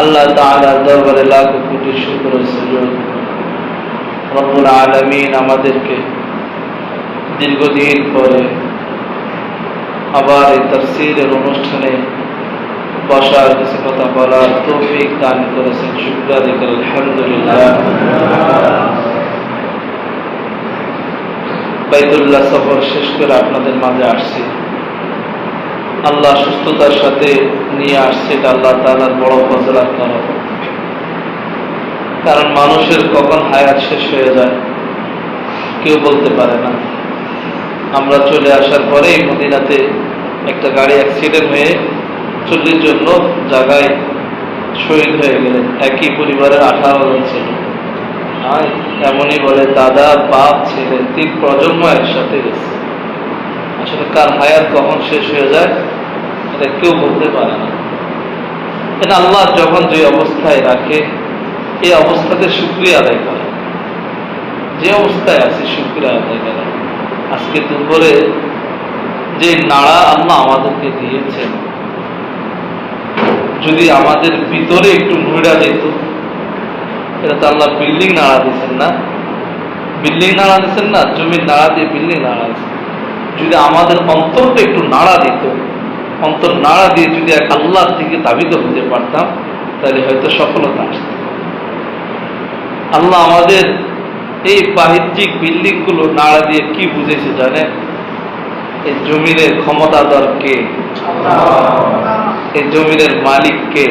আল্লাহ তাআলার দরবারে লাখ কোটি শুকর ও সুজুদ রব্বুল আলামিন আমাদেরকে দীর্ঘদিন পরে আবার এই তাফসীরের অনুষ্ঠানে বসার কিছু কথা বলার তৌফিক দান করেছেন। শুক্র আদায় করে আলহামদুলিল্লাহ বাইতুল্লাহ সফর শেষ করে আপনাদের মাঝে আসছি। আল্লাহ সুস্থতার সাথে নিয়ে আসছে, এটা আল্লাহ তালার বড় ফজলার কারণ কারণ মানুষের কখন হায়াত শেষ হয়ে যায়, কেউ বলতে পারে না। আমরা চলে আসার পরেই মদিনাতে একটা গাড়ি অ্যাক্সিডেন্ট হয়ে চল্লিশ জন লোক জায়গায় শহীদ হয়ে গেলেন। একই পরিবারের আঠারো জন ছিল। এমনই বলে, দাদা, বাপ, ছেলে, তিন প্রজন্ম একসাথে গেছে। আসলে কার হায়াত কখন শেষ হয়ে যায়? এটা কেউ বলতে পারে না। এটা আল্লাহ যখন যে অবস্থায় রাখে, এই অবস্থাতে শুক্রিয়া আদায় করে। যে অবস্থায় আছে, শুক্রিয়া আদায় করে। আজকে দুপুরে যে নাড়া আল্লাহ আমাদেরকে দিয়েছেন, যদি আমাদের ভিতরে একটু মুড়া যেত, এটা তো আল্লাহ বিল্ডিং নাড়া দিচ্ছেন না। বিল্ডিং নাড়া দিচ্ছেন না, জমির নাড়া দিয়ে বিল্ডিং নাড়া দিচ্ছেন যদি আমাদের অন্তরটা একটু নাড়া দিত অন্তর নাড়া দিয়ে যদি এক আল্লাহর দিকে দাবিত হতে পারতাম, তাহলে হয়তো সফলতা আসত। আল্লাহ আমাদের এই বাহ্যিক বিল্ডিংগুলো নাড়া দিয়ে কি বুঝেছে জানে এই জমিনের ক্ষমতাধর কে এই জমিনের মালিক কে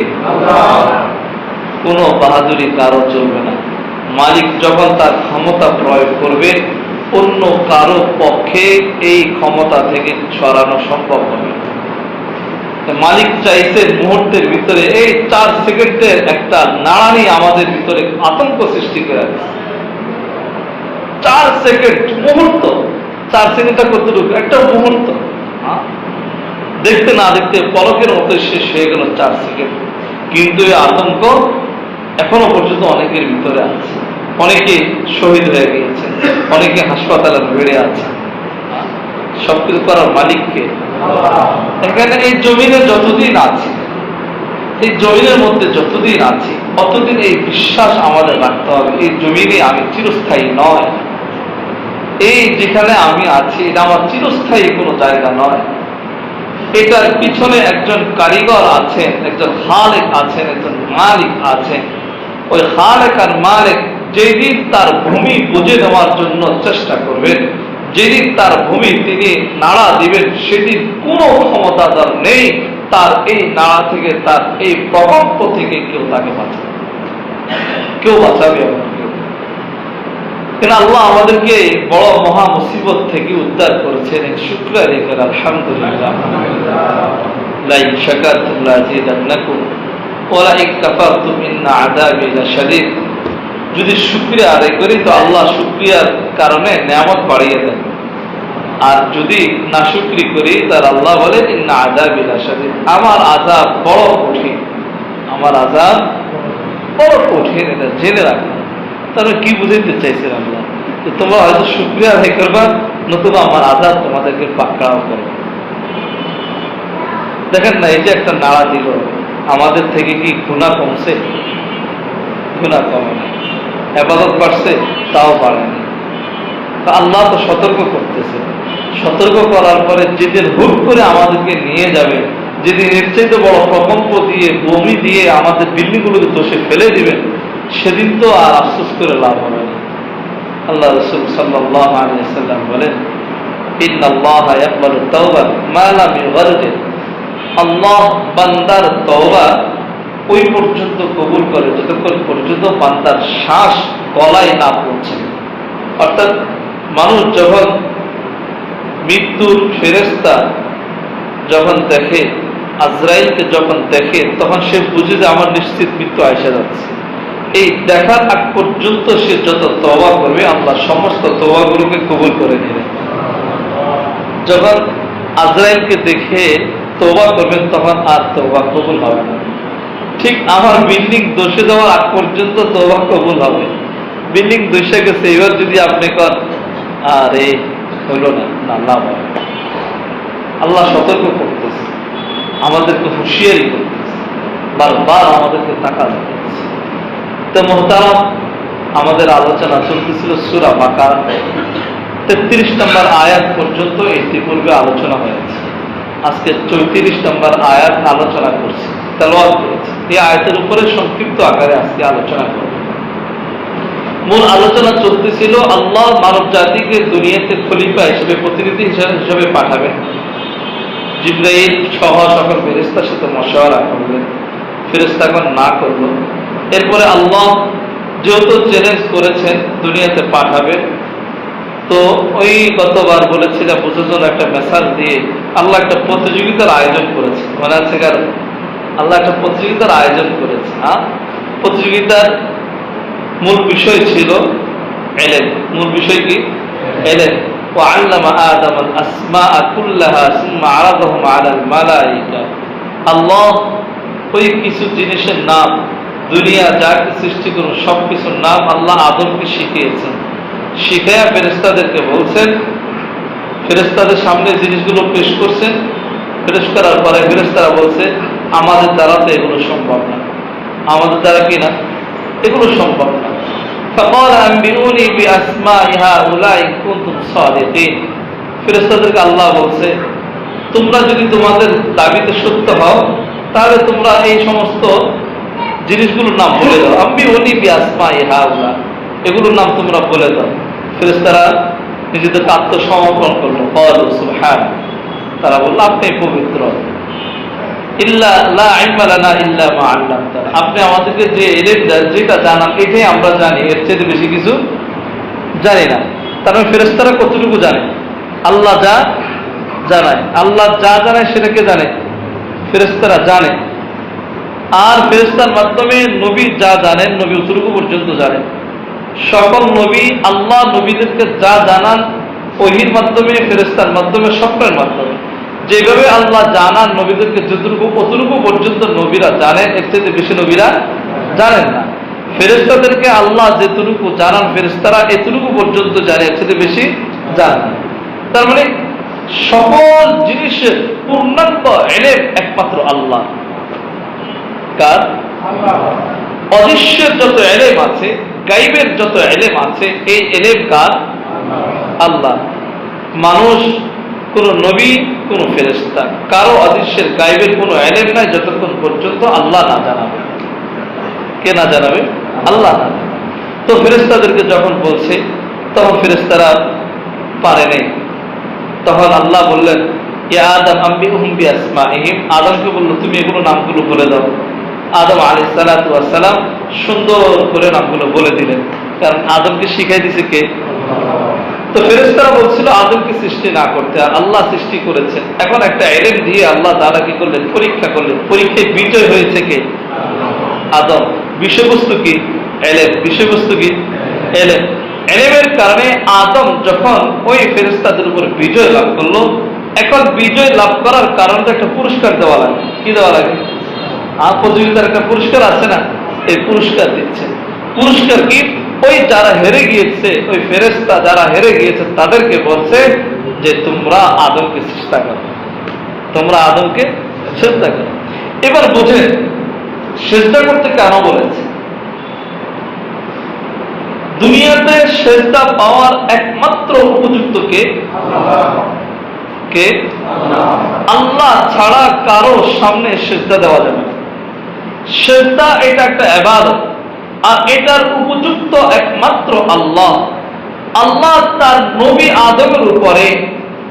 কোনো বাহাদুরি কারও চলবে না। মালিক যখন তার ক্ষমতা প্রয়োগ করবে, অন্য কারও পক্ষে এই ক্ষমতা থেকে সরানো সম্ভব হবে মালিক চাইছে মুহূর্তের ভিতরে, এই চার সেকেন্ডের একটা নাড়ানি আমাদের ভিতরে আতঙ্ক সৃষ্টি করে। চার সেকেন্ড, মুহূর্ত। চার সেকেন্ডটা কতটুকু? একটা মুহূর্ত। হ্যাঁ? দেখতে না দেখতে পলকের মতো শেষ হয়ে গেল চার সেকেন্ড। কিন্তু এই আতঙ্ক এখনও পর্যন্ত অনেকের ভিতরে আছে। অনেকে শহীদ হয়ে গিয়েছে, অনেকে হাসপাতালে বেড়ে আছে? সবকিছু করার মালিককে। এখানে এই জমিনে যতদিন আছি, এই জমিনের মধ্যে যতদিন আছি ততদিন এই বিশ্বাস আমাদের রাখতে হবে, এই জমিনে আমি চিরস্থায়ী নয়। এই যেখানে আমি আছি, এটা আমার চিরস্থায়ী কোনো জায়গা নয়। এটার পিছনে একজন কারিগর আছেন, একজন হালেক আছেন, একজন মালিক আছেন। ওই হালেক আর মালিক যেদিন তার ভূমি বুঝে নেওয়ার জন্য চেষ্টা করবেন যেদিন তার ভূমি তিনি নাড়া দিবেন, সেদিন কোনো ক্ষমতাদার নেই। তার এই নাড়া থেকে, তার এই প্রকল্প থেকে কেউ তাকে বাঁচাবে। কেউ বাঁচাবে কেন আল্লাহ আমাদেরকে বড় মহা মুসিবত থেকে উদ্ধার করেছেন? শুক্র রেখের আলহামদুলিল্লাহ। লাইক লাযিদান্নাকুম ওয়া লাইক কাফারতুম ইন্না আযাবি লাশাদীদ। যদি শুকরিয়া আদায় করি, তো আল্লাহ শুকরিয়ার কারণে নিয়ামত বাড়িয়ে দেন। আর যদি না শুকরি করি তার আল্লাহ বলেন ইন্না আযাবি লাশাদীদ। আমার আযাব বড় কঠিন। আমার আযাব বড় কঠিন, এটা জেনে রাখা। তাহলে কি বুঝাইতে চাইছেন আল্লাহ? যে তোমরা হয়তো শুক্রিয়া আদায় করবা, নতুবা আমার আজাদ তোমাদেরকে পাকড়াও করবে দেখেন না, এই যে একটা নাড়া দিল, আমাদের থেকে কি গুণা কমছে? গুণা কমে না। হেফাজত বাড়ছে, তাও তা আল্লাহ তো সতর্ক করতেছে। সতর্ক করার পরে যেদিন হুট করে আমাদেরকে নিয়ে যাবে, যেদিন এর চাইতে বড় প্রকম্প দিয়ে, বমি দিয়ে আমাদের বিল্ডিংগুলোকে দোষে ফেলে দিবেন সেদিন তো আর আফসোস করে লাভ হবে না। আল্লাহ রসুল সাল্লাহ আলিয়াল্লাম বলেন আল্লাহ বান্দার তওবা ওই পর্যন্ত কবুল করে, যতক্ষণ পর্যন্ত বান্দার শ্বাস গলায় না পৌঁছে অর্থাৎ মানুষ যখন মৃত্যুর ফেরেস্তা যখন দেখে, আজরাইলকে যখন দেখে, তখন সে বুঝে যে আমার নিশ্চিত মৃত্যু আসা যাচ্ছে। এই দেখার আগ পর্যন্ত সে যত তবা করবে, আল্লাহ সমস্ত তবাগুলোকে কবুল করে নেবেন যখন আজরাইলকে দেখে তোবা করবেন, তখন আর তোবা কবুল হবে না। ঠিক আমার বিল্ডিং দোষে দেওয়ার আগ পর্যন্ত তোবা কবুল হবে। বিল্ডিং দোষে গেছে, এবার যদি আপনি কর আরে হইল না লাভ আল্লাহ সতর্ক করতেছে, আমাদেরকে হুঁশিয়ারি করতেছে, বারবার আমাদেরকে টাকা তো মোহতারাম, আমাদের আলোচনা চলতেছিল সুরা বাকার। তেত্রিশ নম্বর আয়াত পর্যন্ত ইতিপূর্বে আলোচনা হয়েছে। আজকে চৌত্রিশ নম্বর আয়াত আলোচনা করছি তেলোয়ার করেছি। এই আয়াতের উপরে সংক্ষিপ্ত আকারে আজকে আলোচনা করব। মূল আলোচনা চলতেছিল, আল্লাহ মানব জাতিকে দুনিয়াতে খলিফা হিসেবে, প্রতিনিধি হিসেবে পাঠাবেন। সহ সকল ফেরেস্তার সাথে মশওয়ারা ফেরেস্তাগণ না করল। এরপরে আল্লাহ যেহেতু চ্যালেঞ্জ করেছেন দুনিয়াতে পাঠাবেন, তো ওই গতবার বলেছিলাম বুঝার একটা মেসাজ দিয়ে আল্লাহ একটা প্রতিযোগিতার আয়োজন করেছে। মনে আছে কারণ আল্লাহ একটা প্রতিযোগিতার আয়োজন করেছে হ্যাঁ? প্রতিযোগিতার মূল বিষয় ছিল এলেন। মূল বিষয় কি? এলেন। ও আল্লাহ ওই কিছু জিনিসের নাম, দুনিয়া সৃষ্টি করুন নাম আল্লাহ আদমকে শিখাইয়া বলছেন ফেরেস্তাদের সামনে জিনিসগুলো পেশ করছেন। পেশ করার পরে ফেরেস্তারা বলছে আমাদের দ্বারা তো এগুলো সম্ভব না আমাদের দ্বারা কি না এগুলো সম্ভব না فقال أنبئوني بأسماء هؤلاء إن كنتم صادقين ফেরেশতাদেরকে আল্লাহ বলছে তোমরা যদি তোমাদের দাবিতে সত্য হও তাহলে তোমরা এই সমস্ত জিনিসগুলোর নাম বলে দাও আমি উনি বিয়াসমা ইহাউলা এগুলোর নাম তোমরা বলে দাও ফেরেশতারা নিজেদেরকে আত্মসমর্পণ করলো কল সুবহান তারা বললো আপনি পবিত্র আপনি আমাদেরকে যে এলেম দেন, যেটা জানান এটাই আমরা জানি। এর চেয়ে বেশি কিছু জানি না। তার মানে ফেরেশতারা কতটুকু জানে? আল্লাহ যা জানায়। আল্লাহ যা জানায় সেটাকে জানে? ফেরেশতারা জানে। আর ফেরেশতার মাধ্যমে নবী যা জানেন, নবী অতটুকু পর্যন্ত জানেন সকল নবী আল্লাহ নবীদেরকে যা জানান, ওহির মাধ্যমে, ফেরেশতার মাধ্যমে সকলের মাধ্যমে। যেভাবে আল্লাহ জানান নবীদেরকে, যতটুকু, অতটুকু পর্যন্ত নবীরা জানেন এর থেকে বেশি নবীরা জানেন না। ফেরেস্তাদেরকে আল্লাহ যেটুকু জানান ফেরেস্তারা এতটুকু পর্যন্ত জানে, এর থেকে বেশি জানেন তার মানে সকল জিনিসের পূর্ণাঙ্গ এলেম একমাত্র আল্লাহ। কার? অদৃশ্যের যত এলেম আছে, গাইবের যত এলেম আছে, এই এলেম কার? আল্লাহ। মানুষ কোন নবী, কোন ফেরেস্তা কারও অদৃশ্যের গাইবের কোনো এলেম নাই যতক্ষণ পর্যন্ত আল্লাহ না জানাবে। কে না জানাবে? আল্লাহ না। তো ফেরেস্তাদেরকে যখন বলছে, তখন ফেরেস্তারা পারে নেই। তখন আল্লাহ বললেন, ইয়া আদম আম্বি হুম্বি আসমা ইহিম আদমকে বলল, তুমি এগুলো নামগুলো বলে দাও। আদম আলী সালাম সুন্দর করে নামগুলো বলে দিলেন। কারণ আদমকে শিখাই দিছে কে? তো ফেরেস্তারা বলছিল, আদমকে সৃষ্টি না করতে, আর আল্লাহ সৃষ্টি করেছেন। এখন একটা এলেম দিয়ে আল্লাহ তারা কি করলেন? পরীক্ষা করলেন। পরীক্ষায় বিজয় হয়েছে কে? আদম। বিষয়বস্তু কি? এলেম। বিষয়বস্তু কি? এলেম। এলেমের কারণে আদম যখন ওই ফেরেস্তাদের উপর বিজয় লাভ করল, এখন বিজয় লাভ করার কারণে একটা পুরস্কার দেওয়া লাগে। কি দেওয়া লাগে? আর প্রতিযোগিতার একটা পুরস্কার আছে না? এই পুরস্কার দিচ্ছে। পুরস্কার কি? ওই যারা হেরে গিয়েছে, ওই ফেরেস্তা যারা হেরে গিয়েছে, তাদেরকে বলছে যে তোমরা আদমকে চেষ্টা করো। তোমরা আদমকে চেষ্টা করো। এবার বোঝেন চেষ্টা করতে কেন বলেছে? দুনিয়াতে সেজদা পাওয়ার একমাত্র উপযুক্ত কে? কে? আল্লাহ ছাড়া কারও সামনে সেজদা দেওয়া যাবে সেজদা এটা একটা এবাদত। আর এটার উপযুক্ত একমাত্র আল্লাহ। আল্লাহ তার নবী আদমের উপরে,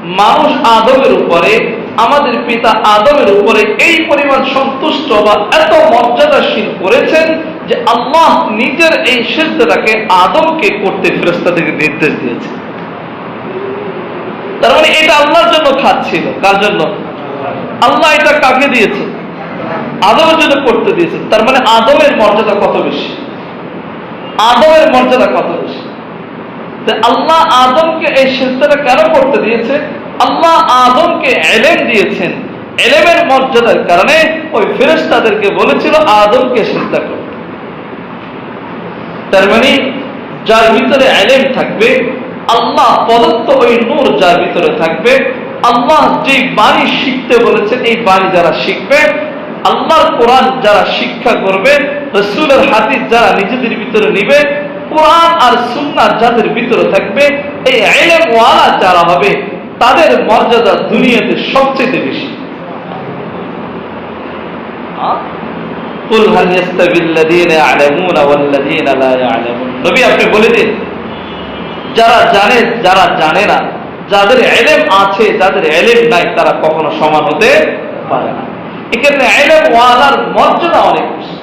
মানুষ আদমের উপরে, আমাদের পিতা আদমের উপরে এই পরিমাণ সন্তুষ্ট বা এত মর্যাদাশীল করেছেন যে আল্লাহ নিজের এই সেজদাটাকে আদমকে করতে ফেরস্তা থেকে নির্দেশ দিয়েছে। তার মানে এটা আল্লাহর জন্য খাচ্ছিল কার জন্য? আল্লাহ এটা কাকে দিয়েছে? আদমের জন্য করতে দিয়েছে। তার মানে আদমের মর্যাদা কত বেশি? আদমের মর্যাদা কত বেশি? আল্লাহ আদমকে এই সিজদাটা কেন করতে দিয়েছে আল্লাহ আদমকে এলেম দিয়েছেন। এলেমের মর্যাদার কারণে ওই ফেরেশতাদেরকে বলেছিল আদমকে সিজদা করতে তার মানে যার ভিতরে এলেম থাকবে, আল্লাহ প্রদত্ত ওই নূর যার ভিতরে থাকবে, আল্লাহ যে বাণী শিখতে বলেছেন, এই বাণী যারা শিখবে, আল্লাহর কোরআন যারা শিক্ষা করবে রসুলের হাদিস যারা নিজেদের ভিতরে নিবে, কোরআন আর সুন্নাত যাদের ভিতরে থাকবে, এই এলেম যারা হবে, তাদের মর্যাদা দুনিয়াতে সবচেয়ে বেশি। যারা জানে যারা জানে না, যাদের এলেম আছে, যাদের এলেম নাই, তারা কখনো সমান হতে পারে না। এখানে এলেম ওয়ালার মর্যাদা অনেক বেশি।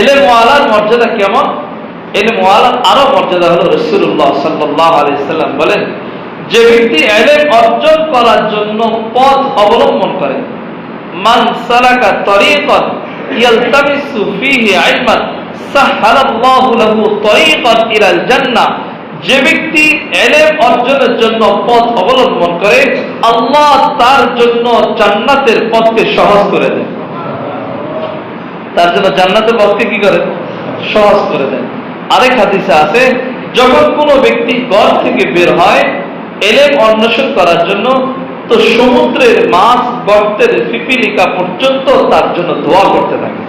এলেম ওয়ালার মর্যাদা কেমন? এলে ওয়ালার আরও মর্যাদা হলো রসুল্লাহ সাল্লাহ আলাইসাল্লাম বলেন, যে ব্যক্তি এলেম অর্জন করার জন্য পথ অবলম্বন করে, মান সালাকা তরিকন ইয়ালতামিসু ফীহি ইলমান সাহহালাল্লাহু লাহু তরিকান ইলাল জান্নাহ, যে ব্যক্তি এলেম অর্জনের জন্য পথ অবলম্বন করে, আল্লাহ তার জন্য জান্নাতের পথকে সহজ করে দেন তার জন্য জান্নাতের পথকে কি করে? সহজ করে দেন আরেক হাদিসে আছে, যখন কোনো ব্যক্তি ঘর থেকে বের হয়, এলেম অন্বেষণ করার জন্য তো সমুদ্রের মাছ, গর্তের পিপিলিকা পর্যন্ত তার জন্য দোয়া করতে থাকে।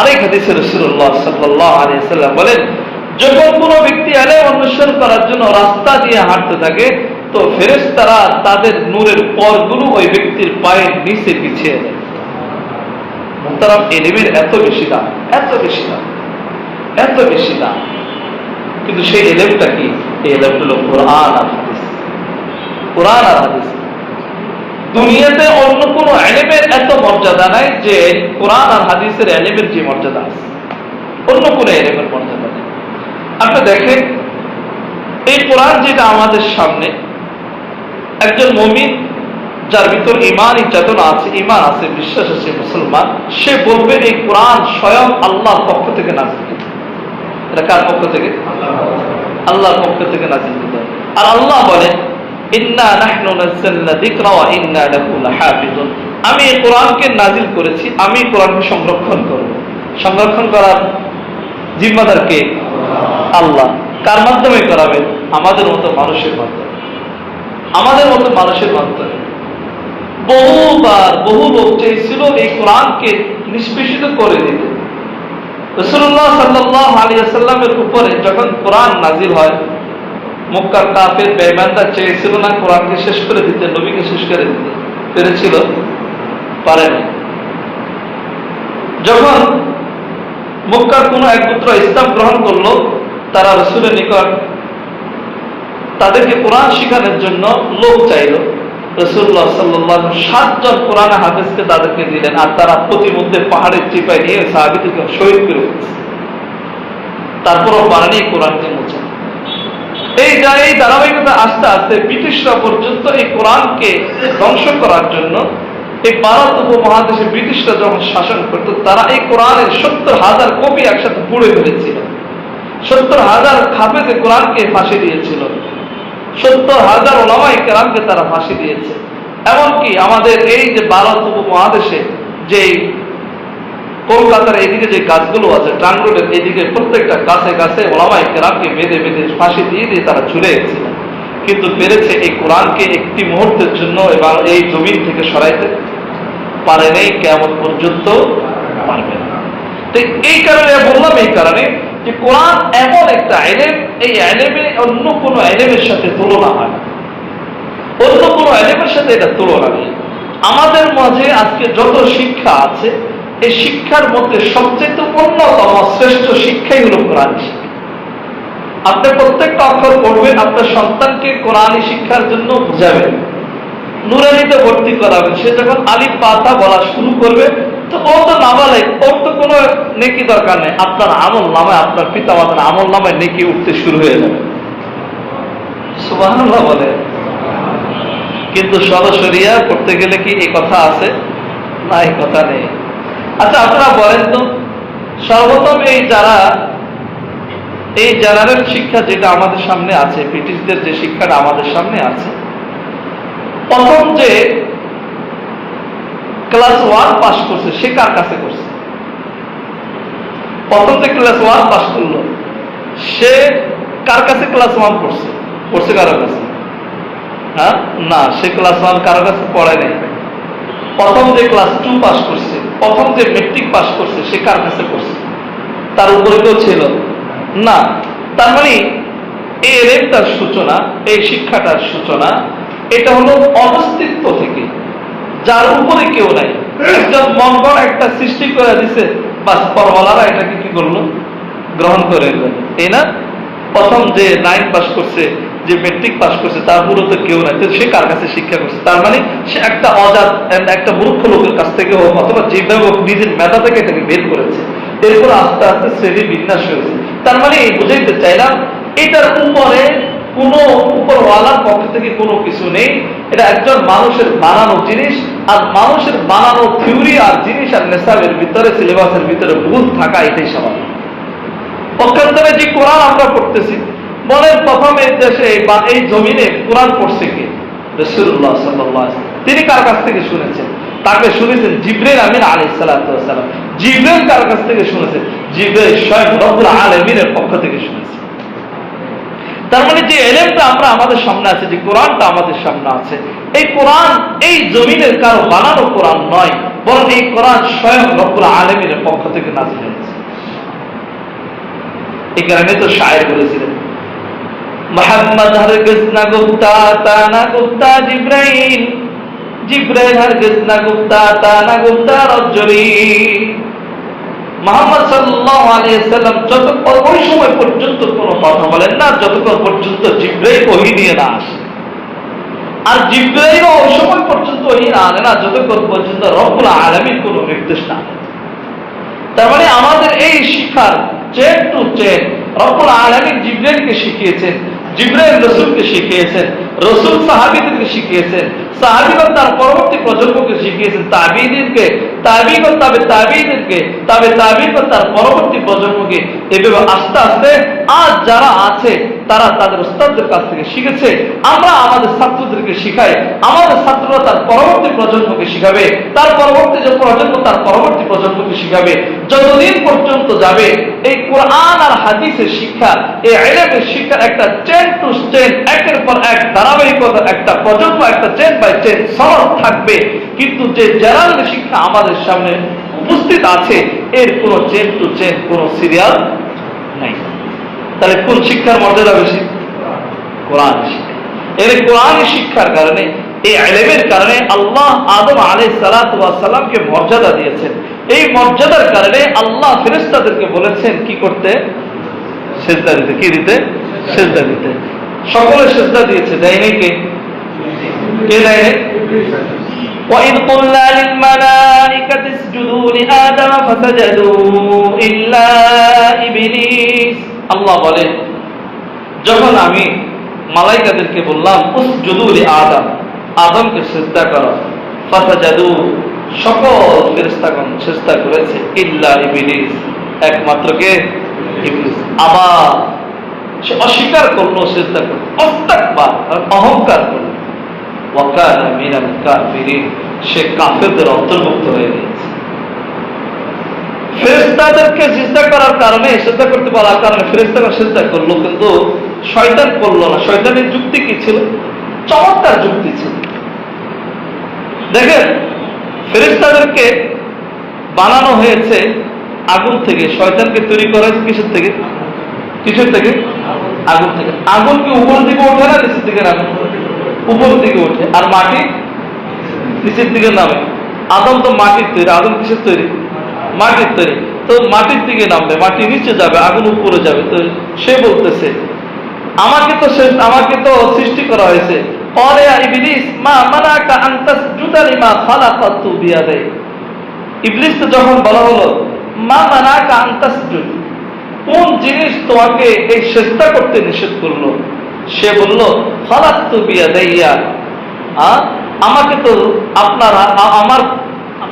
আরেক হাদিসে রসুল্লাহ সাল্লাহ আলিয়াল্লাম বলেন, যখন কোনো ব্যক্তি এলে অন্বেষণ করার জন্য রাস্তা দিয়ে হাঁটতে থাকে, তো ফেরেশতারা তাদের নূরের পরগুলো ওই ব্যক্তির পায়ের নিচে পিছিয়ে দেয়। মোহতারাম এলিমের এত বেশি দাম, এত বেশি দাম, এত বেশি দাম। কিন্তু সেই এলেমটা কি? এই এলেম হলো কোরআন আর হাদিস। কোরআন আর হাদিস। দুনিয়াতে অন্য কোন এলেমের এত মর্যাদা নাই যে কোরআন আর হাদিসের এলেমের যে মর্যাদা আছে। অন্য কোন এলেমের মর্যাদা নেই। আপনি দেখেন, এই কোরআন যেটা আমাদের সামনে, একজন মমিন যার ভিতর ইমানই চেতনা আছে ইমান আছে, বিশ্বাস আছে মুসলমান, সে বলবে এই কোরআন স্বয়ং আল্লাহর পক্ষ থেকে নাজিল। এটা কার পক্ষ থেকে? আল্লাহর পক্ষ থেকে নাজিল। আর আল্লাহ লাহাফিজুন। আমি এই কোরআনকে নাজিল করেছি, আমি কোরআনকে সংরক্ষণ করব। সংরক্ষণ করার জিম্মাদার কে? আল্লাহ। কার মাধ্যমে করাবেন আমাদের মতো মানুষের মাধ্যমে। আমাদের মতো মানুষের মাধ্যমে। বহুবার বহু লোক চেয়েছিল এই কোরআনকে নিষ্পেষিত করে দিতে। রসুল্লাহ সাল্লাহ আলিয়াল্লামের উপরে যখন কোরআন নাজিল হয়, মক্কার কাফের বেমানরা চেয়েছিল না কোরআনকে শেষ করে দিতে, নবীকে শেষ করে দিতে। পেরেছিল? পারেনি যখন মক্কার কোন এক পুত্র ইসলাম গ্রহণ করল, তারা রসুলের নিকট তাদেরকে কোরআন শিখানোর জন্য লোক চাইল। এই ব্রিটিশরা পর্যন্ত এই কোরআনকে ধ্বংস করার জন্য এই ভারত উপমহাদেশে ব্রিটিশরা যখন শাসন করত, তারা এই কোরআনের সত্তর হাজার কপি একসাথে পুড়ে ফেলেছিল। সত্তর হাজার খাফেজে কোরআনকে ফাঁসি দিয়েছিল। সত্তর হাজার ওলামাই কেরামকে তারা ফাঁসি দিয়েছে। এমনকি আমাদের এই যে ভারত উপমহাদেশে যে কলকাতার এদিকে যে গাছগুলো আছে টাঙ্গুলের এদিকে প্রত্যেকটা গাছে গাছে ওলামাই কেরামকে বেঁধে বেঁধে ফাঁসি দিয়ে দিয়ে তারা ছুড়ে গেছিল কিন্তু পেরেছে এই কোরআনকে একটি মুহূর্তের জন্য এবং এই জমিন থেকে সরাইতে পারে নেই কেমন পর্যন্ত পারবে না। তো এই কারণে, বললাম এই কারণে যে কোরআন এমন একটা এলেম এই এলেমে অন্য কোনো এলেমের সাথে তুলনা হয় অন্য কোনো এলেমের সাথে এটা তুলনা নেই। আমাদের মাঝে আজকে যত শিক্ষা আছে, এই শিক্ষার মধ্যে সবচেয়ে অন্যতম শ্রেষ্ঠ শিক্ষাই হলো কোরআন শিক্ষা। আপনি প্রত্যেকটা অক্ষর পড়বেন, আপনার সন্তানকে কোরআনী শিক্ষার জন্য বুঝাবেন। নুরানিতে ভর্তি করাবেন সে যখন আলিফ পাতা বলা শুরু করবে, তো ও তো নামালাই ওর তো কোনো নেকি দরকার নেই। আপনার আমল নামায়, আপনার পিতা মাতার আমল নামায় নেকি উঠতে শুরু হয়ে যাবে সুবহানাল্লাহ বলে। কিন্তু সরাসরিয়া করতে গেলে কি এই কথা আছে? না এই কথা নেই। আচ্ছা আপনারা বলেন তো, সর্বপ্রথম এই যারা, এই জেনারেল শিক্ষা যেটা আমাদের সামনে আছে, ব্রিটিশদের যে শিক্ষাটা আমাদের সামনে আছে প্রথম যে ক্লাস ওয়ান পাস করছে, সে কার কাছে করছে? প্রথম যে ক্লাস ওয়ান পাস করল, সে কার কাছে ক্লাস ওয়ান করছে? করছে কারও কাছে? হ্যাঁ? না, সে ক্লাস ওয়ান কারও কাছে পড়ে নেই। প্রথম যে ক্লাস টু পাস করছে, প্রথম যে মেট্রিক পাস করছে, সে কার কাছে করছে? তার উপরে কেউ ছিল, না। তার মানে এই এলেমটার সূচনা, এই শিক্ষাটার সূচনা এটা হলো অবস্থিত্ব থেকে, যার উপরে কেউ নাই। একজন গড়া একটা সৃষ্টি করে দিছে, বাস পরওয়ালারা এটাকে কি করল? গ্রহণ করে এই না? প্রথম যে নাইন পাস করছে, যে মেট্রিক পাস করছে, তার পুরো তো কেউ নাই। সে কার কাছে শিক্ষা করছে? তার মানে সে একটা অজাত একটা মূর্খ লোকের কাছ থেকে হোক, অথবা যেভাবে হোক, নিজের মেধা থেকে এটাকে বের করেছে। এরপর আস্তে আস্তে শ্রেণি বিন্যাস হয়েছে। তার মানে এই বুঝাইতে চাইলাম, এটার উপরে কোনো উপরওয়ালার পক্ষ থেকে কোনো কিছু নেই। এটা একজন মানুষের বানানো জিনিস, আর মানুষের বানানো থিওরি আর জিনিস আর নেশাবের ভিতরে সিলেবাসের ভিতরে ভুল থাকা এটাই স্বাভাবিক। পক্ষান্তরে যে কোরআন আমরা পড়তেছি বলেন দেশে বা এই জমিনে কোরআন পড়ছে রসুল্লাহ সাল্লাহ তিনি কার কাছ থেকে শুনেছেন? তাকে শুনেছেন জিব্রাইল আমিন আলী সালাম। কার কাছ থেকে শুনেছেন? রব্বুল আলমিনের পক্ষ থেকে শুনেছেন। তার মানে যে এলেমটা আমরা আমাদের সামনে আছে, যে কোরআনটা আমাদের সামনে আছে, এই কোরআন, এই জমিনের কারও বানানো কোরআন নয়, বরং এই কোরআন স্বয়ং রব্বুল আলমিনের পক্ষ থেকে নাজিল হয়েছে। এই কারণে তো শায়ের বলেছিলেন, মোহাম্মদ হরগজ না গুপ্তা, তা না গুপ্তা জিব্রাইল জিব্রাইল হরগজ না গুপ্তা, তা না গুপ্তা রজ্জলি মোহাম্মদ সাল্লাল্লাহু আলাইহি সাল্লাম যতক্ষণ ওই সময় পর্যন্ত কোনো কথা বলেন না, যতক্ষণ পর্যন্ত জিব্রাইল ওহি নিয়ে না আসে। আর জিব্রাইল ওই সময় পর্যন্ত ওহি না আনে না, যতক্ষণ পর্যন্ত রব্বুল আলামিন কোনো নির্দেশ না তার মানে আমাদের এই শিক্ষার চেন টু চেন রব্বুল আলামিন জিব্রাইলকে শিখিয়েছেন, জিব্রাইল রসুলকে শিখিয়েছেন, রসুল সাহাবিদেরকে শিখিয়েছেন সাহাবিগণ তার পরবর্তী প্রজন্মকে শিখিয়েছেন তাবিদিনকে তাবিগণ তবে তাবিদেরকে তবে তাবিগণ তার পরবর্তী প্রজন্মকে। এভাবে আস্তে আস্তে আজ যারা আছে, তারা তাদের কাছ থেকে শিখেছে, আমরা আমাদের ছাত্রদেরকে শিখাই, আমাদের ছাত্ররা তার পরবর্তী প্রজন্মকে শিখাবে, তার পরবর্তী প্রজন্ম, তার পরবর্তী প্রজন্মকে শিখাবে। যতদিন পর্যন্ত যাবে, এই কোরআন আর হাদিসের শিক্ষা, এই আইলেমের শিক্ষার একটা চেন টু চেন একের পর এক ধারাবাহিকতা একটা প্রজন্ম, একটা চেন বাই চেন সরল থাকবে। কিন্তু যে জেনারেল শিক্ষা আমাদের সামনে উপস্থিত আছে, এর কোনো চেন টু চেন কোনো সিরিয়াল নাই। তাহলে কোন শিক্ষার মর্যাদা বেশি? কোরআন শিক্ষা। এর কোরআন শিক্ষার কারণে, এই আলেমের কারণে আল্লাহ আদম আলাই সালাতামকে মর্যাদা দিয়েছেন। এই মর্যাদার কারণে আল্লাহ ফেরেস্তাদেরকে বলেছেন, কি করতে? সেজদা দিতে। কি দিতে? সেজদা দিতে। সকলে সেজদা দিয়েছে। দেয়নি কে? কে দেয়নি وإذ قلنا للملائكة اسجدوا لآدم فسجدوا إلا إبليس আল্লাহ বলেন যখন আমি মালাইকাদেরকে বললাম উসজুদুলি আদম আদমকে চেষ্টা করো ফাসাজাদু সকল ফেরেশতাগণ চেষ্টা করেছে ইল্লা ইবলিস একমাত্র কে ইবলিস আবার সে অস্বীকার করলো চেষ্টা করলো অস্তাকবার অহংকার করলো সে কাফেরদের অন্তর্ভুক্ত হয়ে গিয়েছে। ফেরেস্তাদেরকে চিন্তা করার কারণে চেষ্টা করতে পারার কারণে চেষ্টা করল, কিন্তু শয়তান করল না। শয়তানের যুক্তি কি ছিল? চমৎকার যুক্তি ছিল। দেখেন বানানো হয়েছে আগুন থেকে। শয়তানকে তৈরি করা হয়েছে কিসের থেকে? কিসের থেকে? আগুন থেকে। আগুন কি উপর দিকে ওঠে না, নিচের দিকে নামে উপর দিকে ওঠে আর মাটি নিচের দিকে নামে। আদম তো মাটির তৈরি, আদম কিসের তৈরি? মাটির তৈরি। তো মাটির দিকে নামবে, মাটি নিচে যাবে, আগুন উপরে যাবে। তো সে বলতেছে, আমাকে তো সে আমাকে তো সৃষ্টি করা হয়েছে। অরে ইবলিস মা মানাকা আন তাসজুদা লিমা খালাকাতু বিয়াদে ইবলিস তো যখন বলা হলো, মা মানাকা আন তাসজুদ কোন জিনিস তোমাকে এই চেষ্টা করতে নিষেধ করল? সে বলল খালাকাতু বিয়াদাইয়া। আ, আমাকে তো আপনার আমার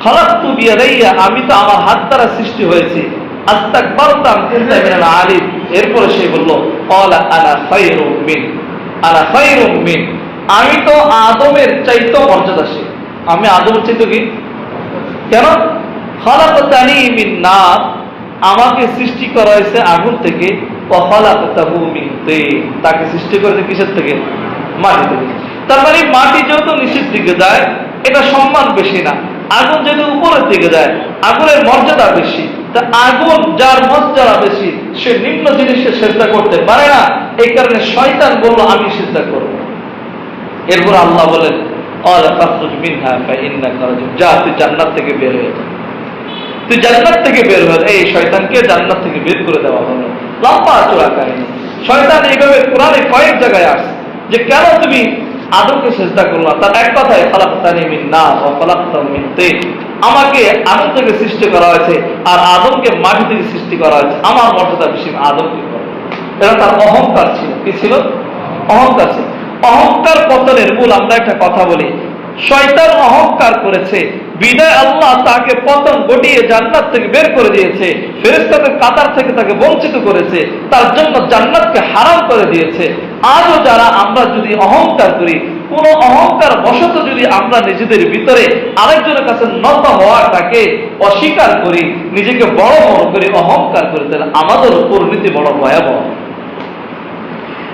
খালাক্তু বিয়াদাইয়া, আমি তো আমার হাত দ্বারা সৃষ্টি হয়েছি। আস্তাকবারতাম কুনতা মিনাল আলিম। এরপরে সে বলল মিন। মিন। আমি তো আদমের চাইতে মর্যাদাশীল। আমি আদমের চাইতে কি? কেন? খালাকতানি মিন নার। আমাকে সৃষ্টি করা হয়েছে আগুন থেকে। ওয়া খালাকতাহু তাকে সৃষ্টি করেছে কিসের থেকে? মাটি থেকে। তার মানে মাটি যেহেতু নিচের দিকে যায়, এটা সম্মান বেশি না। আগুন যেহেতু উপরের দিকে যায়, আগুনের মর্যাদা বেশি। তা আগুন যার মর্যাদা বেশি, সে নিম্ন জিনিসকে চেষ্টা করতে পারে না। এই কারণে শয়তান বলল, আমি শ্রদ্ধা করব। এরপর আল্লাহ বলেন তুই জান্নাত থেকে বের হয়ে এই শয়তানকে জান্নাত থেকে বের করে দেওয়া হলো। লম্বা চোরা কাহিনী। শয়তান এইভাবে কোরআনে কয়েক জায়গায় আসে যে কেন তুমি আদমকে চেষ্টা করলাম তার এক কথায় ফালাক্তানি মিন না ও ফালাক্তাম মিন তেল আমাকে আদম থেকে সৃষ্টি করা হয়েছে আর আদমকে মাটি থেকে সৃষ্টি করা হয়েছে। আমার মর্যাদা বেশি আদমকে এটা তার অহংকার ছিল। কি ছিল? অহংকার ছিল। অহংকার পতনের মূল আমরা একটা কথা বলি। শয়তান অহংকার করেছে। বিদায় আল্লাহ তাকে পতন ঘটিয়ে জান্নাত থেকে বের করে দিয়েছে। ফেরেস্তাদের কাতার থেকে তাকে বঞ্চিত করেছে। তার জন্য জান্নাতকে হারাম করে দিয়েছে। আজও যারা আমরা যদি অহংকার করি, কোন অহংকার বশত যদি আমরা নিজেদের ভিতরে আরেকজনের কাছে নত হওয়াটাকে অস্বীকার করি, নিজেকে বড় বড় করি, অহংকার করি, তাহলে আমাদের পরিণতি বড় ভয়াবহ।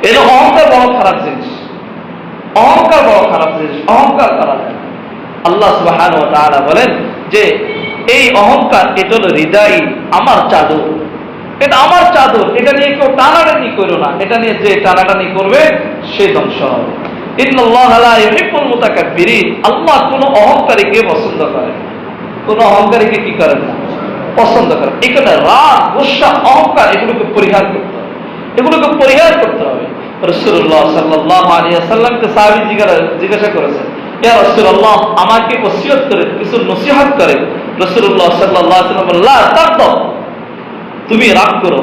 এটা অহংকার বড় খারাপ জিনিস। অহংকার বড় খারাপ জিনিস। অহংকার করা যায় না। আল্লাহ সুবহান ও তাআলা বলেন যে, এই অহংকার, এটা হলো হৃদয়, আমার চাদর। এটা আমার চাদর, এটা নিয়ে কেউ টানাটানি করো না। এটা নিয়ে যে টানাটানি করবে, সে ধ্বংস হবে। আল্লাহ কোন অহংকারীকে পছন্দ করে। কোন অহংকারীকে কি করেন না? পছন্দ করেন এখানে রাগ, গুসা, অহংকার, এগুলোকে পরিহার করতে হবে। এগুলোকে পরিহার করতে হবে। রসুল্লাহ সাল্লাহ আলিয়া সাল্লামকে সাহাবি জিজ্ঞাসা করেছেন ইয়া রসুল্লাহ আমাকে ওসিয়ত করে, কিছু নসিহত করে রসুল্লাহ সাল্লাহ লা তাকদাব তুমি রাগ করো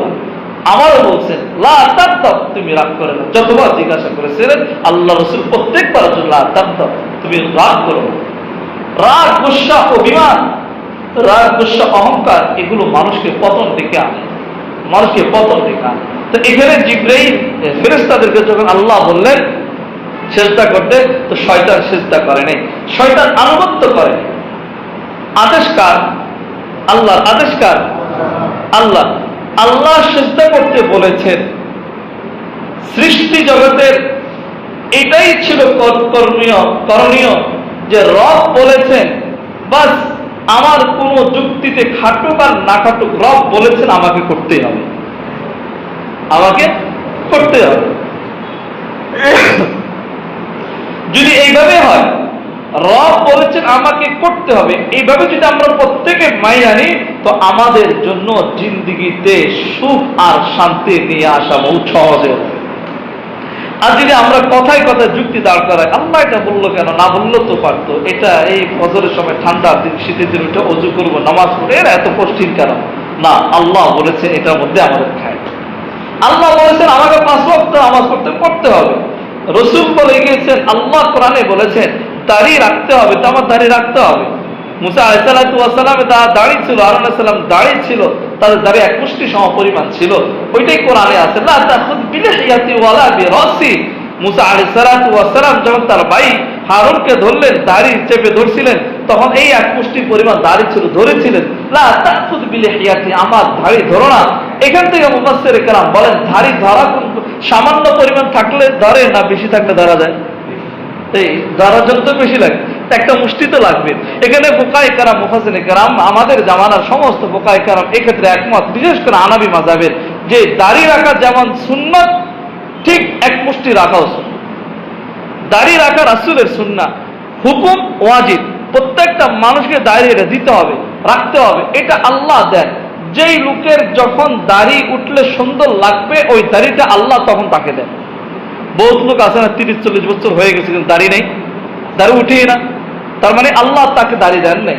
আমারও বলছেন, লা তাকদাব তুমি রাগ করে না। যতবার জিজ্ঞাসা করেছিলেন আল্লাহ রসুল প্রত্যেকবার লা তুমি রাগ করো না। রাগ, গুসা, অভিমান, রাগ, গুসা, অহংকার, এগুলো মানুষকে পতন ডেকে আনে। মানুষকে পতন ডেকে আনে। তো এখানে জিব্রাইল ফেরেস্তাদেরকে যখন আল্লাহ বললেন চেষ্টা করতে, তো শয়তান চেষ্টা করে নাই। শয়তান আনুগত্য করে। আদেশ কার? আল্লাহর আদেশ কার? আল্লাহ। আল্লাহ চেষ্টা করতে বলেছেন। সৃষ্টি জগতের এটাই ছিল কর- করণীয় যে রব বলেছেন, বাস আমার কোনো যুক্তিতে খাটুক আর না খাটুক, রব বলেছেন আমাকে করতেই হবে। আমাকে করতে হবে। যদি এইভাবে হয়, রব বলেছেন আমাকে করতে হবে। এইভাবে যদি আমরা প্রত্যেকে মাই আনি, তো আমাদের জন্য জিন্দিগিতে সুখ আর শান্তি নিয়ে আসা বহু সহজে আর যদি আমরা কথায় কথায় যুক্তি দাঁড় করাই, আল্লাহ এটা বলল কেন? না বলল তো পারতো। এটা এই ফজরের সময় ঠান্ডার দিন, শীতের দিন ওটা অজু করব, নামাজ পড়ে, এরা এত কঠিন কেন? না, আল্লাহ বলেছেন এটার মধ্যে আমাদের খায় আল্লাহ বলেছেন, আমাকে পাঁচ ওয়াক্ত নামাজ পড়তে পড়তে হবে। রসুল বলে গিয়েছেন, আল্লাহ কোরআনে বলেছেন, দাড়ি রাখতে হবে তো আমার দাড়ি রাখতে হবে। মুসা আলাইসালামে তার দাড়ি ছিল আরন সাল্লাম দাড়ি ছিল, তাদের দাড়ি এক মুষ্টি সম পরিমাণ ছিল। ওইটাই কোরআনে আছে না তা তাখুদ বিলিহিয়াতি ওয়ালা বিরাসি। মুসা আলাইসালাম যখন তার ভাই হারুনকে ধরলেন, দাড়ি চেপে ধরছিলেন, তখন এই এক মুষ্টি পরিমাণ দাড়ি ছিল, ধরেছিলেন। আমার দাড়ি ধরো না। এখান থেকে মুফাসসির কেরাম বলেন, দাড়ি ধরা সামান্য পরিমাণ থাকলে ধরে না, বেশি থাকলে ধরা যায়? এই, ধরার জন্য তো বেশি লাগে। একটা মুষ্টি তো লাগবে। এখানে বোকাই কারাম মুফাসিনে কারাম, আমাদের জামানার সমস্ত বোকাই কারাম এক্ষেত্রে একমত, বিশেষ করে আনাবি মাজাবের যে দাড়ি রাখা যেমন সুন্নত ঠিক এক মুষ্টি রাখাও সুন্নত দাড়ি রাখা রাসুলের সুন্না হুকুম ওয়াজিব। প্রত্যেকটা মানুষকে দাঁড়িয়ে দিতে হবে, রাখতে হবে। এটা আল্লাহ দেন। যেই লোকের যখন দাড়ি উঠলে সুন্দর লাগবে, ওই দাড়িটা আল্লাহ তখন তাকে দেন। বহুত লোক আছে না, তিরিশ, চল্লিশ বছর হয়ে গেছে কিন্তু দাড়ি নেই। দাড়ি উঠিয়ে না। তার মানে আল্লাহ তাকে দাড়ি দেন নেই।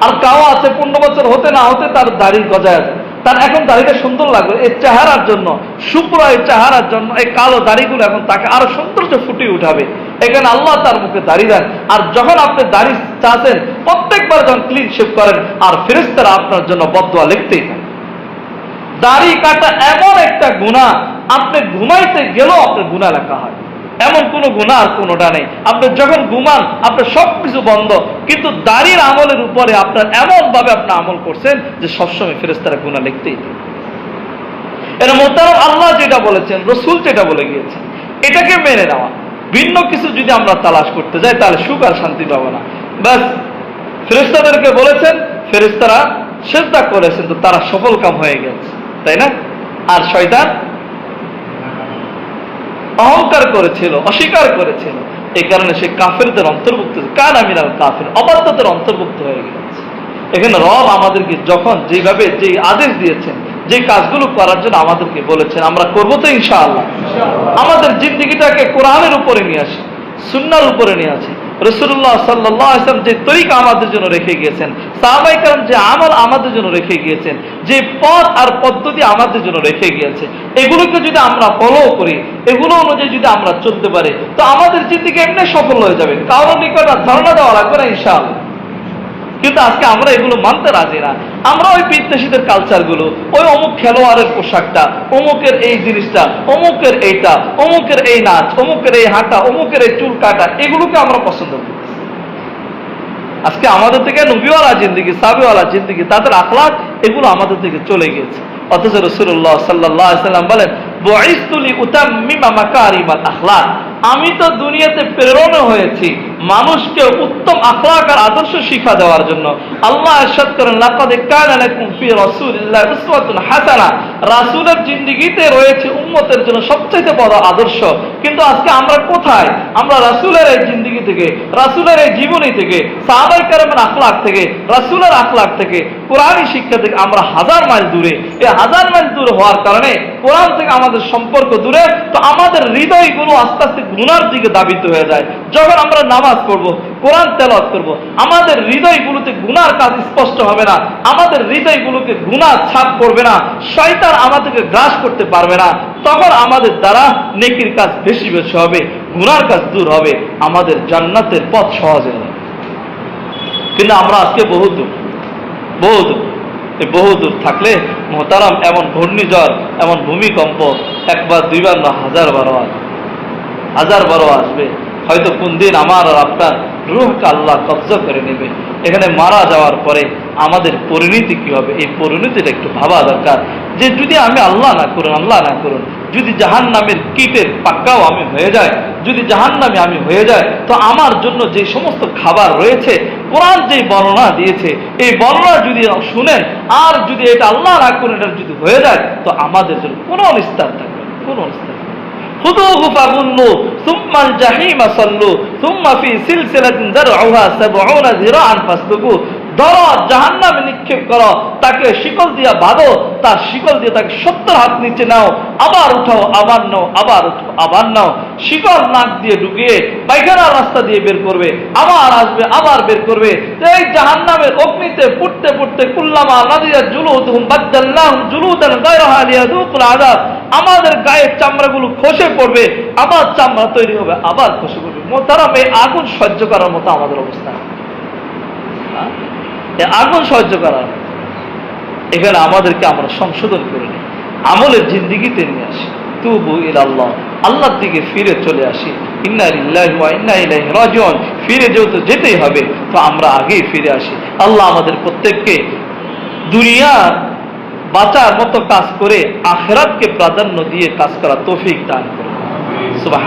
আর কাও আছে, পনেরো বছর হতে না হতে তার দাড়ির গজায় আছে। তার এখন দাড়িটা সুন্দর লাগবে এই চেহারার জন্য, শুক্র এই চেহারার জন্য, এই কালো দাড়িগুলো এখন তাকে আরও সৌন্দর্য ফুটিয়ে উঠাবে। এখানে আল্লাহ তার মুখে দাড়ি দেন, আর যখন আপনি দাড়ি চাচ্ছেন প্রত্যেকবার যখন ক্লিন শেপ করেন, আর ফেরেস্তারা আপনার জন্য বদুয়া লিখতেই থাকে। দাড়ি কাটা এমন একটা গুণা আপনি ঘুমাইতে গেলেও আপনার গুণা লেখা হয়। এমন কোনো গুণা আর কোনোটা নেই। আপনি যখন ঘুমান আপনার সবকিছু বন্ধ। কিন্তু দাড়ির আমলের উপরে আপনার এমন ভাবে আপনি আমল করছেন যে সবসময় ফেরেস্তারা গুণা লিখতেই এটা মোতারম আল্লাহ যেটা বলেছেন, রসুল যেটা বলে গিয়েছেন, এটাকে মেনে নেওয়া। ভিন্ন কিছু যদি আমরা তালাশ করতে যাই, তাহলে সুখ আর শান্তি পাবো না। ব্যাস ফেরেস্তাদেরকে বলেছেন ফেরেস্তারা সেজদা করেছেন, তো তারা সফল কাম হয়ে গেছে। তাই না? আর শয়তান অহংকার করেছিল, অস্বীকার করেছিল। এই কারণে সে কাফেরদের অন্তর্ভুক্ত কার আমি না কাফের? অবাধ্যদের অন্তর্ভুক্ত হয়ে গেছে এখানে রব আমাদেরকে যখন যেভাবে যে আদেশ দিয়েছেন, যে কাজগুলো করার জন্য আমাদেরকে বলেছেন, আমরা করব তো ইনশাআল্লাহ। আমাদের জিন্দিগিটাকে কোরআনের উপরে নিয়ে আসি, সুন্নার উপরে নিয়ে আসি। রসুল্লাহ সাল্লাহ আসলাম যে তরিকা আমাদের জন্য রেখে গিয়েছেন সাহাবাইকার যে আমল আমাদের জন্য রেখে গিয়েছেন, যে পথ আর পদ্ধতি আমাদের জন্য রেখে গিয়েছে, এগুলোকে যদি আমরা ফলো করি, এগুলো অনুযায়ী যদি আমরা চলতে পারি, তো আমাদের জিন্দিকে এমনি সফল হয়ে যাবে। কারোর নিকট আর ধারণা দেওয়া লাগবে না, ইনশাআল্লাহ। কিন্তু আজকে আমরা এগুলো মানতে রাজি না। আমরা ওই বিদ্বেষীদের কালচারগুলো ওই অমুক খেলোয়াড়ের পোশাকটা, অমুকের এই জিনিসটা, অমুকের এইটা, অমুকের এই নাচ, অমুকের এই হাঁটা, অমুকের এই চুল কাটা, এগুলোকে আমরা পছন্দ করি। আজকে আমাদের থেকে নবীওয়ালা জিন্দিগি, সাবিওয়ালা জিন্দিগি, তাদের আখলাক এগুলো আমাদের থেকে চলে গেছে অথচ রসুল্লাহ সাল্লাহ সাল্লাম বলেন বয়স্তুলি উতাম্মিমা মাকারিমাল আখলাক। আমি তো দুনিয়াতে প্রেরণ হয়েছি। মানুষকে উত্তম আখলাক আর আদর্শ শিক্ষা দেওয়ার জন্য আল্লাহ ইরশাদ করেন হাসানা। রাসূলের জিন্দেগিতে রয়েছে উম্মতের জন্য সবচেয়ে বড় আদর্শ। কিন্তু আজকে আমরা কোথায়? আমরা রাসূলের এই জিন্দেগি থেকে, রাসূলের এই জীবনী থেকে, সাহাবায়ে কেরামের আখলাক থেকে, রাসূলের আখলাক থেকে কোরআনী শিক্ষা থেকে আমরা হাজার মাইল দূরে। এই হাজার মাইল দূরে হওয়ার কারণে কোরআন থেকে আমাদের সম্পর্ক দূরে, তো আমাদের হৃদয়গুলো আস্তে আস্তে গুনার দিকে দাবিত হয়ে যায়। যখন আমরা নামাজ পড়ব কোরআন তেলাওয়াত করব, আমাদের হৃদয়গুলোতে গুনার কাজ স্পষ্ট হবে না, আমাদের হৃদয়গুলোকে গুনার ছাপ পড়বে না, শয়তান আমাদেরকে গ্রাস করতে পারবে না, তখন আমাদের দ্বারা নেকির কাজ বেশি বেশি হবে গুনার কাজ দূর হবে, আমাদের জান্নাতের পথ সহজ হবে। কিন্তু আমরা আজকে বহু দূর বহু দূর বহু দূর থাকলে মোহতারাম এমন ঘূর্ণিঝড়, এমন ভূমিকম্প একবার, দুইবার না হাজার বারো আসবে হাজার বারো আসবে। হয়তো কোন দিন আমার আর আপনার রুহকে আল্লাহ কবজা করে নেবে। এখানে মারা যাওয়ার পরে আমাদের পরিণতি কি হবে? এই পরিণতিটা একটু ভাবা দরকার যে যদি আমি আল্লাহ না করুন, আল্লাহ না করুন, যদি জাহান নামের কীটের পাক্কাও আমি হয়ে যায় যদি জাহান নামে আমি হয়ে যায় তো আমার জন্য যে সমস্ত খাবার রয়েছে, কোরআন যে বর্ণনা দিয়েছে, এই বর্ণনা যদি শুনেন, আর যদি এটা আল্লাহ না করেন, এটা যদি হয়ে যায়, তো আমাদের জন্য কোনো নিস্তার থাকবে কোনো নিস্তার খুদুহু ফাগুন্নু সুম্মাল জাহিমা সাল্লু, সুম্মা ফি সিলসিলাতিন যারউহা 70 যিরাআন ফাসলুকু। ধরো জাহান্নামে নিক্ষেপ করো, তাকে শিকল দিয়া বাঁধো, তার শিকল দিয়ে তাকে সত্তর হাত নিচে নাও, আবার উঠাও, আবার নাও, আবার উঠো আবার নাও। শিকল নাক দিয়ে ঢুকিয়ে রাস্তা দিয়ে বের করবে, আবার আসবে, আবার বের করবে। এই জাহান্নামের অগ্নিতে পুড়তে পুড়তে কুল্লামা নাদিয়া জুলুদ হুম বাদ্দাল্লাহ জুলুদান আমাদের গায়ের চামড়াগুলো খসে পড়বে, আবার চামড়া তৈরি হবে, আবার খসে পড়বে। মোতারাম এই আগুন সহ্য করার মতো আমাদের অবস্থা হ্যাঁ? আগুন সহ্য করার। এখানে আমাদেরকে আমরা সংশোধন করে নিই, আমলের জিন্দিগিতে নিয়ে আসি। তুবু ইলাল্লাহ, আল্লাহর দিকে ফিরে চলে আসি। ইন্না লিল্লাহি ওয়া ইন্না ইলাইহি রাজিউন, ফিরে যেহেতু যেতেই হবে, তো আমরা আগেই ফিরে আসি। আল্লাহ আমাদের প্রত্যেককে দুনিয়ার বাঁচার মতো কাজ করে আখরাতকে প্রাধান্য দিয়ে কাজ করা তৌফিক দান করে সুবাহ